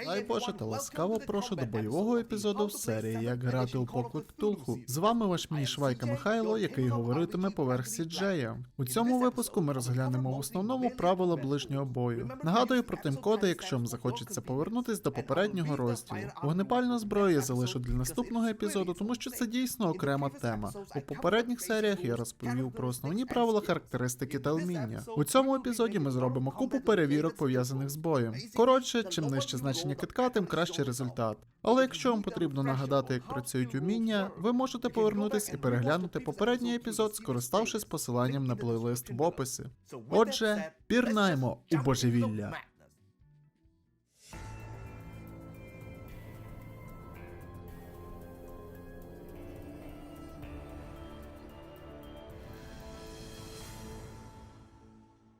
Дай Боже ласкаво прошу до бойового епізоду в серії Як грати у поклик Ктулху. З вами ваш мій Швайка Михайло, який говоритиме поверх Сіджея. У цьому випуску ми розглянемо в основному правила ближнього бою. Нагадую про тайм-коди, якщо вам захочеться повернутись до попереднього розділу. Вогнепальну зброю я залишу для наступного епізоду, тому що це дійсно окрема тема. У попередніх серіях я розповів про основні правила характеристики та вміння. У цьому епізоді ми зробимо купу перевірок пов'язаних з боєм. Коротше, чим нижче значення китка, тим кращий результат. Але якщо вам потрібно нагадати, як працюють уміння, ви можете повернутись і переглянути попередній епізод, скориставшись посиланням на плейлист в описі. Отже, пірнаємо у божевілля.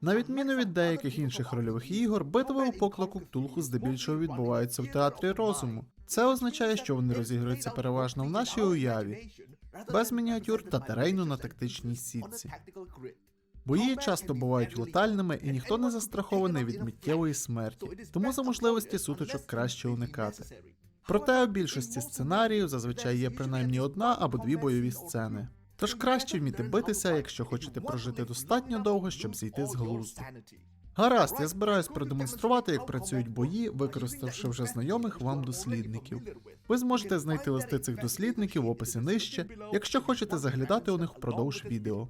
На відміну від деяких інших рольових ігор, битви у поклику Ктулху здебільшого відбуваються в театрі розуму. Це означає, що вони розігруються переважно в нашій уяві, без мініатюр та терейну на тактичній сітці. Бої часто бувають летальними, і ніхто не застрахований від миттєвої смерті, тому за можливості сутичок краще уникати. Проте у більшості сценаріїв зазвичай є принаймні одна або дві бойові сцени. Тож краще вміти битися, якщо хочете прожити достатньо довго, щоб зійти з глузду. Гаразд, я збираюсь продемонструвати, як працюють бої, використавши вже знайомих вам дослідників. Ви зможете знайти листи цих дослідників в описі нижче, якщо хочете заглядати у них впродовж відео.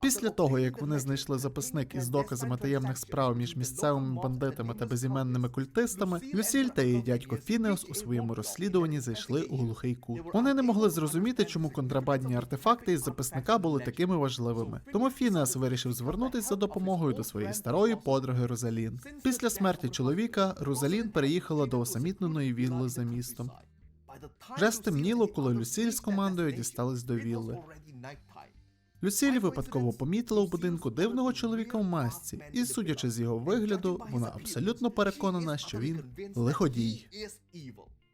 Після того, як вони знайшли записник із доказами таємних справ між місцевими бандитами та безіменними культистами, Люсіль та її дядько Фінеус у своєму розслідуванні зайшли у глухий кут. Вони не могли зрозуміти, чому контрабандні артефакти із записника були такими важливими. Тому Фінеас вирішив звернутися за допомогою до своєї старої подруги Розалін. Після смерті чоловіка Розалін переїхала до усамітненої вілли за містом. Вже стемніло, коли Люсіль з командою дістались до вілли. Люсіль випадково помітила у будинку дивного чоловіка в масці, і, судячи з його вигляду, вона абсолютно переконана, що він лиходій.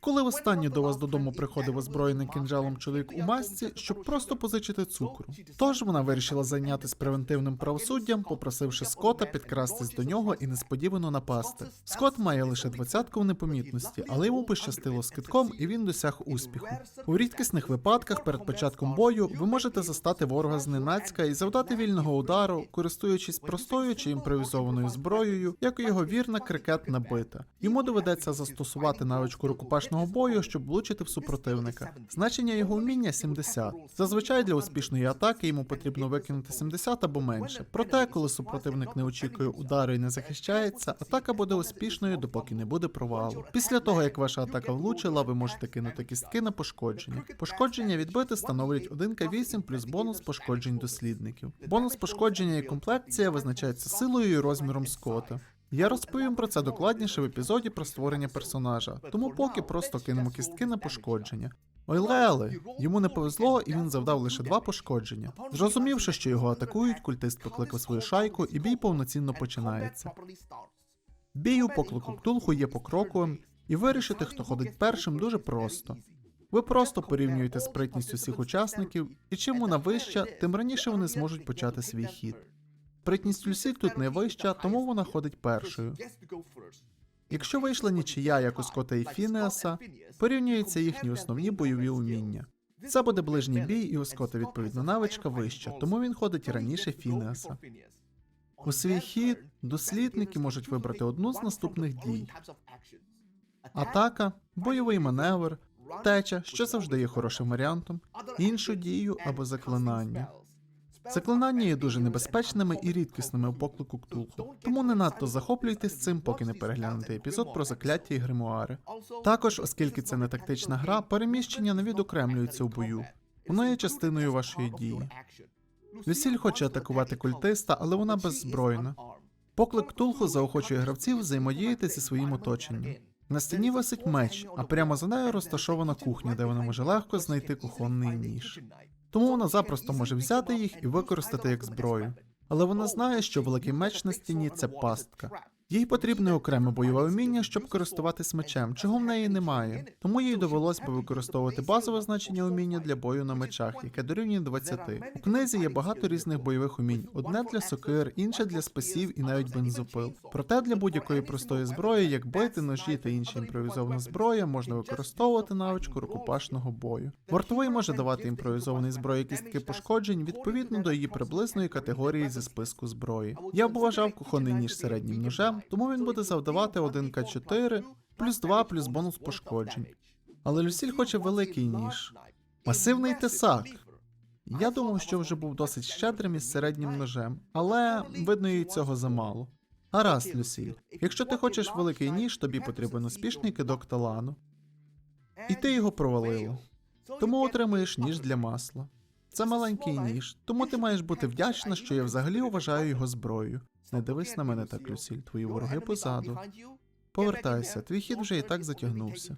Коли востаннє до вас додому приходив озброєний кинджалом чоловік у масці, щоб просто позичити цукру. Тож вона вирішила зайнятися превентивним правосуддям, попросивши Скота підкрастись до нього і несподівано напасти. Скот має лише двадцятку в непомітності, але йому пощастило з китком, і він досяг успіху. У рідкісних випадках перед початком бою ви можете застати ворога зненацька і завдати вільного удару, користуючись простою чи імпровізованою зброєю, як його вірна крикетна бита. Йому доведеться застосувати навичку рукопашного бою, щоб влучити в супротивника. Значення його вміння 70. Зазвичай для успішної атаки йому потрібно викинути 70 або менше. Проте, коли супротивник не очікує удару і не захищається, атака буде успішною, допоки не буде провалу. Після того, як ваша атака влучила, ви можете кинути кістки на пошкодження. Пошкодження відбити становлять 1К8 плюс бонус пошкоджень дослідників. Бонус пошкодження і комплекція визначається силою і розміром скота. Я розповім про це докладніше в епізоді про створення персонажа, тому поки просто кинемо кістки на пошкодження. Ой, Лели, йому не повезло, і він завдав лише два пошкодження. Зрозумівши, що його атакують, культист покликав свою шайку, і бій повноцінно починається. Бій у поклику Ктулху є покроковим, і вирішити, хто ходить першим, дуже просто. Ви просто порівнюєте спритність усіх учасників, і чим вона вища, тим раніше вони зможуть почати свій хід. Спритність Люсі тут найвища, тому вона ходить першою. Якщо вийшла нічия, як у Скота і Фінеаса, порівнюються їхні основні бойові уміння. Це буде ближній бій, і у Скота відповідна навичка вища, тому він ходить раніше Фінеаса. У свій хід дослідники можуть вибрати одну з наступних дій: атака, бойовий маневр, теча, що завжди є хорошим варіантом, іншу дію або заклинання. Заклинання є дуже небезпечними і рідкісними у поклику Ктулху, тому не надто захоплюйтесь цим, поки не переглянете епізод про закляття і гримуари. Також, оскільки це не тактична гра, переміщення не відокремлюється у бою. Воно є частиною вашої дії. Люсіль хоче атакувати культиста, але вона беззбройна. Поклик Ктулху заохочує гравців взаємодіяти зі своїм оточенням. На стіні висить меч, а прямо за нею розташована кухня, де вона може легко знайти кухонний ніж. Тому вона запросто може взяти їх і використати як зброю. Але вона знає, що великий меч на стіні це пастка. Їй потрібне окреме бойове вміння, щоб користуватись мечем, чого в неї немає. Тому їй довелось би використовувати базове значення уміння для бою на мечах, яке дорівнює 20. У книзі є багато різних бойових умінь: одне для сокир, інше для спасів і навіть бензопил. Проте для будь-якої простої зброї, як бити, ножі та інші імпровізована зброя, можна використовувати навичку рукопашного бою. Вартовий може давати імпровізованій зброї кістки пошкоджень відповідно до її приблизної категорії зі списку зброї. Я б вважав кухонний ніж середнім ножем, тому він буде завдавати 1К4 плюс 2 плюс бонус пошкоджень. Але Люсіль хоче великий ніж. Масивний тесак. Я думав, що вже був досить щедрим із середнім ножем, але видно їй цього замало. Гаразд, Люсіль. Якщо ти хочеш великий ніж, тобі потрібен успішний кидок талану. І ти його провалила. Тому отримуєш ніж для масла. Це маленький ніж, тому ти маєш бути вдячна, що я взагалі вважаю його зброєю. Не дивись на мене так, Люсіль, твої вороги позаду. Повертайся, твій хід вже і так затягнувся.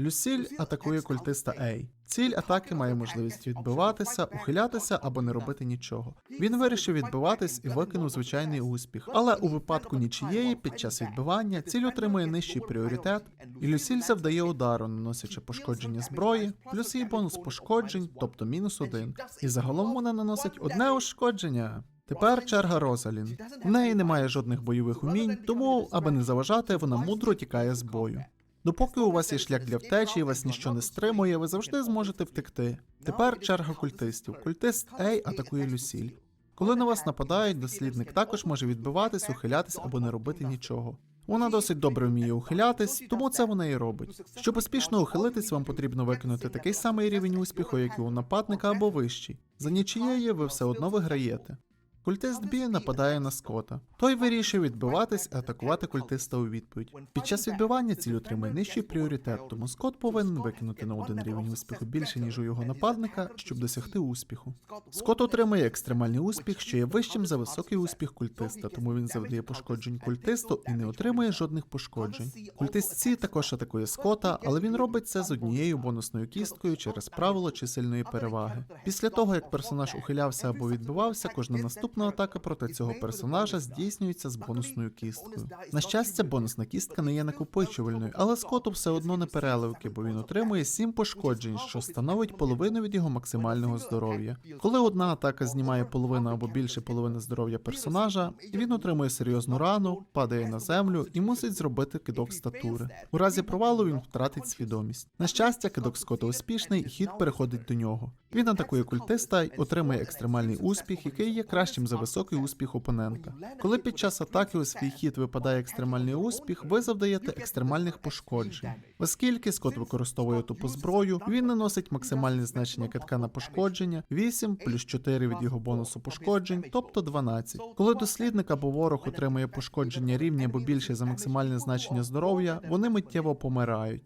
Люсіль атакує культиста Ей. Ціль атаки має можливість відбиватися, ухилятися або не робити нічого. Він вирішив відбиватись і викинув звичайний успіх. Але у випадку нічиєї під час відбивання ціль отримує нижчий пріоритет, і Люсіль завдає удару, наносячи пошкодження зброї, плюс її бонус пошкоджень, тобто мінус один. І загалом вона наносить одне ушкодження. Тепер черга Розалін. В неї немає жодних бойових умінь, тому, аби не заважати, вона мудро тікає з бою. Допоки у вас є шлях для втечі і вас ніщо не стримує, ви завжди зможете втекти. Тепер черга культистів. Культист Ей атакує Люсіль. Коли на вас нападають, дослідник також може відбиватись, ухилятись або не робити нічого. Вона досить добре вміє ухилятись, тому це вона і робить. Щоб успішно ухилитись, вам потрібно виконати такий самий рівень успіху, як і у нападника або вищий. За нічією ви все одно виграєте. Культист Бі нападає на Скота. Той вирішує відбиватись і атакувати культиста у відповідь. Під час відбивання ціль отримає нижчий пріоритет, тому Скот повинен викинути на один рівень успіху більше, ніж у його нападника, щоб досягти успіху. Скот отримує екстремальний успіх, що є вищим за високий успіх культиста, тому він завдає пошкоджень культисту і не отримує жодних пошкоджень. Культист Сі також атакує Скота, але він робить це з однією бонусною кісткою через правило чисельної переваги. Після того, як персонаж ухилявся або відбивався, кожна наступна атака проти цього персонажа здійснюється з бонусною кісткою. На щастя, бонусна кістка не є накопичувальною, але Скоту все одно не переливки, бо він отримує 7 пошкоджень, що становить половину від його максимального здоров'я. Коли одна атака знімає половину або більше половини здоров'я персонажа, він отримує серйозну рану, падає на землю і мусить зробити кидок статури. У разі провалу він втратить свідомість. На щастя, кидок Скота успішний, і хід переходить до нього. Він атакує культиста й отримує екстремальний успіх, який є кращим за високий успіх опонента. Коли під час атаки у свій хід випадає екстремальний успіх, ви завдаєте екстремальних пошкоджень. Оскільки Скот використовує тупу зброю, він наносить максимальне значення китка на пошкодження 8 плюс 4 від його бонусу пошкоджень, тобто 12. Коли дослідник або ворог отримує пошкодження рівні або більше за максимальне значення здоров'я, вони миттєво помирають.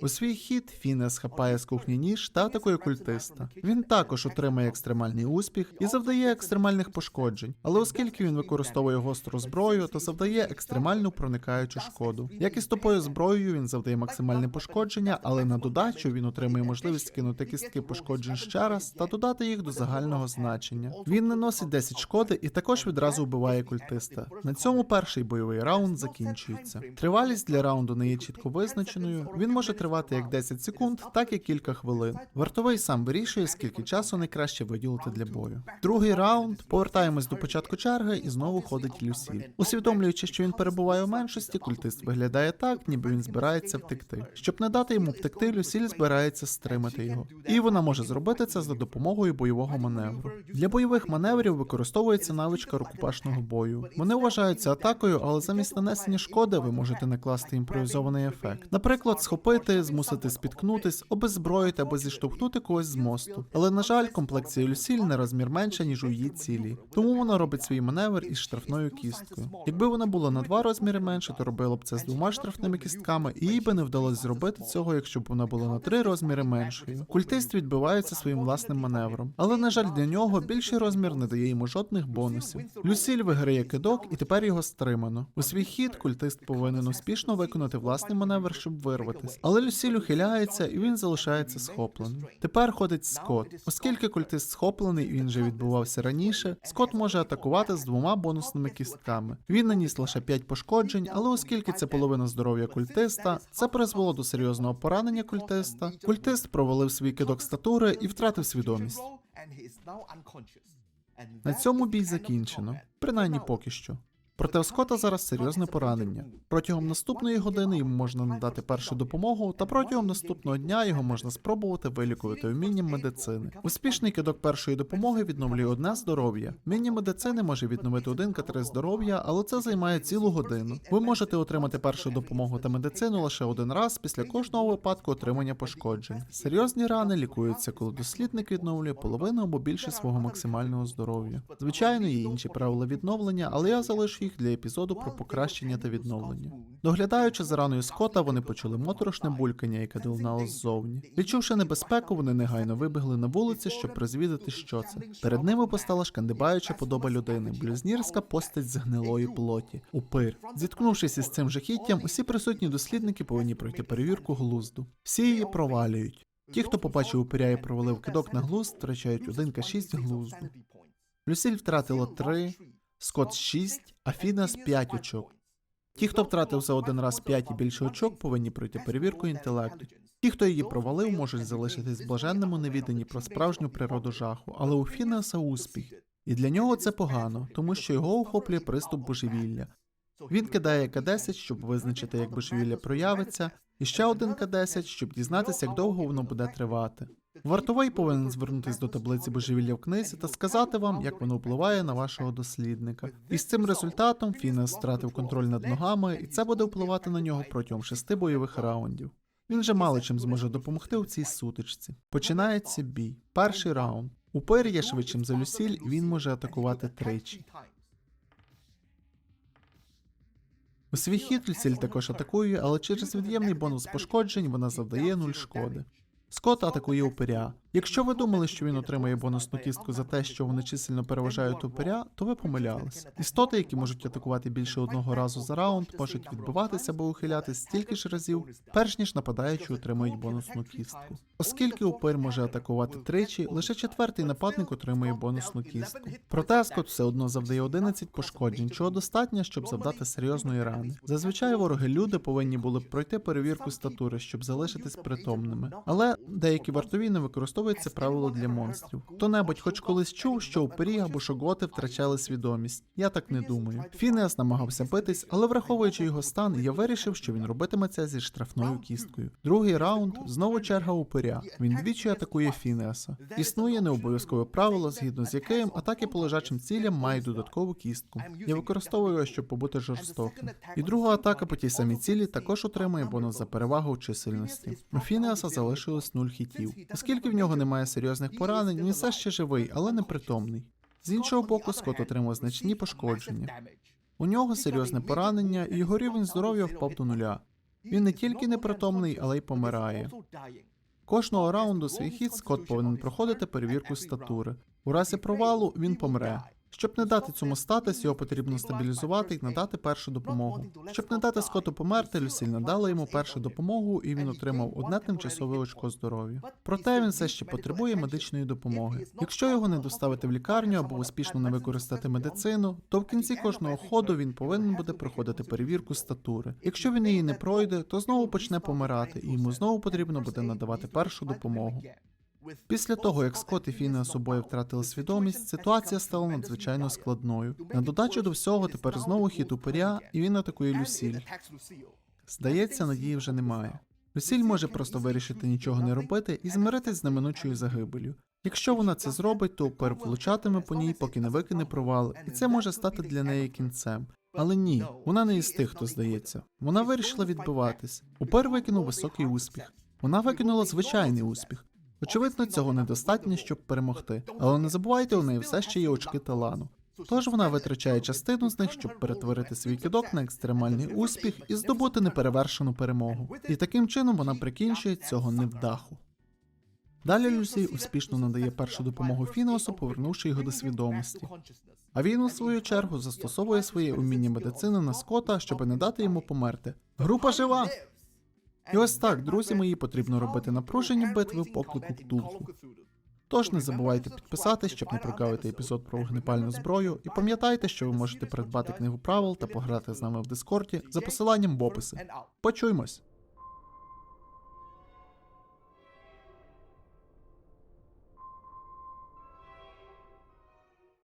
У свій хід Фінес хапає з кухні ніж та атакує культиста. Він також отримає екстремальний успіх і завдає екстремальних пошкоджень, але оскільки він використовує гостру зброю, то завдає екстремальну проникаючу шкоду. Як і з тупою зброєю, він завдає максимальне пошкодження, але на додачу він отримує можливість кинути кістки пошкоджень ще раз та додати їх до загального значення. Він наносить 10 шкоди і також відразу вбиває культиста. На цьому перший бойовий раунд закінчується. Тривалість для раунду не є чітко визначеною. Він може тривати як 10 секунд, так і кілька хвилин. Вартовий сам вирішує, скільки часу найкраще виділити для бою. Другий раунд повертаємось до початку черги і знову ходить Люсіль. Усвідомлюючи, що він перебуває у меншості, культист виглядає так, ніби він збирається втекти. Щоб не дати йому втекти, Люсіль збирається стримати його. І вона може зробити це за допомогою бойового маневру. Для бойових маневрів використовується навичка рукопашного бою. Вони вважаються атакою, але замість нанесення шкоди ви можете накласти імпровізований ефект. Наприклад, схопити, змусити спіткнутись, обезброїти або зіштовхнути когось з мосту. Але на жаль, комплекція Люсіль на розмір менша, ніж у її цілі. Тому вона робить свій маневр із штрафною кісткою. Якби вона була на два розміри менше, то робила б це з двома штрафними кістками, і їй би не вдалося зробити цього, якщо б вона була на три розміри меншою. Культист відбивається своїм власним маневром, але на жаль, для нього більший розмір не дає йому жодних бонусів. Люсіль виграє кидок, і тепер його стримано. У свій хід культист повинен успішно виконати власний маневр, щоб вирватися. Але Люсіль ухиляється, і він залишається схопленим. Тепер ходить Скот. Оскільки культист схоплений, і він вже відбувався раніше. Скот може атакувати з двома бонусними кістками. Він наніс лише 5 пошкоджень, але оскільки це половина здоров'я культиста, це призвело до серйозного поранення культиста. Культист провалив свій кидок статури і втратив свідомість. На цьому бій закінчено, принаймні поки що. Проте у Скотта зараз серйозне поранення. Протягом наступної години йому можна надати першу допомогу, та протягом наступного дня його можна спробувати вилікувати вмінням медицини. Успішний кидок першої допомоги відновлює одне здоров'я. Вміння медицини може відновити один К3 здоров'я, але це займає цілу годину. Ви можете отримати першу допомогу та медицину лише один раз після кожного випадку отримання пошкоджень. Серйозні рани лікуються, коли дослідник відновлює половину або більше свого максимального здоров'я. Звичайно, є інші правила відновлення, але я залишу їх для епізоду про покращення та відновлення. Доглядаючи за раною Скотта, вони почули моторошне булькання, яке долунало ззовні. Відчувши небезпеку, вони негайно вибігли на вулиці, щоб розвідати, що це. Перед ними постала шкандибаюча подоба людини, блюзнірська постать з гнилої плоті, упир. Зіткнувшись із цим жахіттям, усі присутні дослідники повинні пройти перевірку глузду. Всі її провалюють. Ті, хто побачив упиря і провалив кидок на глузд, втрачають 1К6 глузду. Люсіль втратила 3, Скотт 6, а Фінес 5 очок. Ті, хто втратив за один раз 5 і більше очок, повинні пройти перевірку інтелекту. Ті, хто її провалив, можуть залишитись блаженному невіданні про справжню природу жаху, але у Фінеса успіх. І для нього це погано, тому що його охоплює приступ божевілля. Він кидає К10, щоб визначити, як божевілля проявиться, і ще один К10, щоб дізнатися, як довго воно буде тривати. Вартовий повинен звернутися до таблиці божевілля в книзі та сказати вам, як воно впливає на вашого дослідника. І з цим результатом Фінес втратив контроль над ногами, і це буде впливати на нього протягом шести бойових раундів. Він же мало чим зможе допомогти у цій сутичці. Починається бій. Перший раунд. Упир є швидшим за Люсіль, він може атакувати тричі. У свій хід Люсіль також атакує, але через від'ємний бонус пошкоджень вона завдає 0 шкоди. Скотт атакує упиря. Якщо ви думали, що він отримає бонусну кістку за те, що вони чисельно переважають упиря, то ви помилялись. Істоти, які можуть атакувати більше одного разу за раунд, можуть відбиватися або ухилятись стільки ж разів, перш ніж нападаючі отримують бонусну кістку. Оскільки упир може атакувати тричі, лише четвертий нападник отримує бонусну кістку. Проте Скотт все одно завдає 11 пошкоджень, чого достатньо, щоб завдати серйозної рани. Зазвичай вороги люди повинні були б пройти перевірку статури, щоб залишитись притомними. Але деякі вартові не використовують це правило для монстрів. Хто-небудь хоч колись чув, що упирі або шоготи втрачали свідомість. Я так не думаю. Фінеас намагався битись, але враховуючи його стан, я вирішив, що він робитиме це зі штрафною кісткою. Другий раунд знову черга упиря. Він двічі атакує Фінеаса. Існує необов'язкове правило, згідно з яким атаки по лежачим цілям мають додаткову кістку. Я використовую його, щоб побути жорстоким. І друга атака по тій самій цілі також отримує бонус за перевагу у чисельності. У Фінеаса залишилось 0 хітів. Оскільки в нього немає серйозних поранень, він все ще живий, але непритомний. З іншого боку, Скот отримав значні пошкодження. У нього серйозне поранення, і його рівень здоров'я впав до нуля. Він не тільки непритомний, але й помирає. Кожного раунду свій хід Скот повинен проходити перевірку статури. У разі провалу він помре. Щоб не дати цьому статись, його потрібно стабілізувати і надати першу допомогу. Щоб не дати Скоту померти, Люсіль надала йому першу допомогу, і він отримав одне тимчасове очко здоров'я. Проте він все ще потребує медичної допомоги. Якщо його не доставити в лікарню або успішно не використати медицину, то в кінці кожного ходу він повинен буде проходити перевірку статури. Якщо він її не пройде, то знову почне помирати, і йому знову потрібно буде надавати першу допомогу. Після того, як Скотт і Фінеас обоє втратили свідомість, ситуація стала надзвичайно складною. На додачу до всього, тепер знову хід упиря, і він атакує Люсіль. Здається, надії вже немає. Люсіль може просто вирішити нічого не робити і змиритись з неминучою загибелю. Якщо вона це зробить, то упир влучатиме по ній, поки не викине провал, і це може стати для неї кінцем. Але ні, вона не із тих, хто здається. Вона вирішила відбиватись. Упир викинув високий успіх. Вона викинула звичайний успіх. Очевидно, цього недостатньо, щоб перемогти. Але не забувайте, у неї все ще є очки талану. Тож вона витрачає частину з них, щоб перетворити свій кидок на екстремальний успіх і здобути неперевершену перемогу. І таким чином вона прикінчує цього невдаху. Далі Люсі успішно надає першу допомогу Фінеосу, повернувши його до свідомості. А він, у свою чергу, застосовує своє уміння медицини на Скота, щоб не дати йому померти. Група жива! І ось так, друзі мої, потрібно робити напружені битви поклику Ктулху. Тож не забувайте підписатись, щоб не прогавити епізод про вогнепальну зброю, і пам'ятайте, що ви можете придбати книгу правил та пограти з нами в Дискорді за посиланням в описі. Почуємось!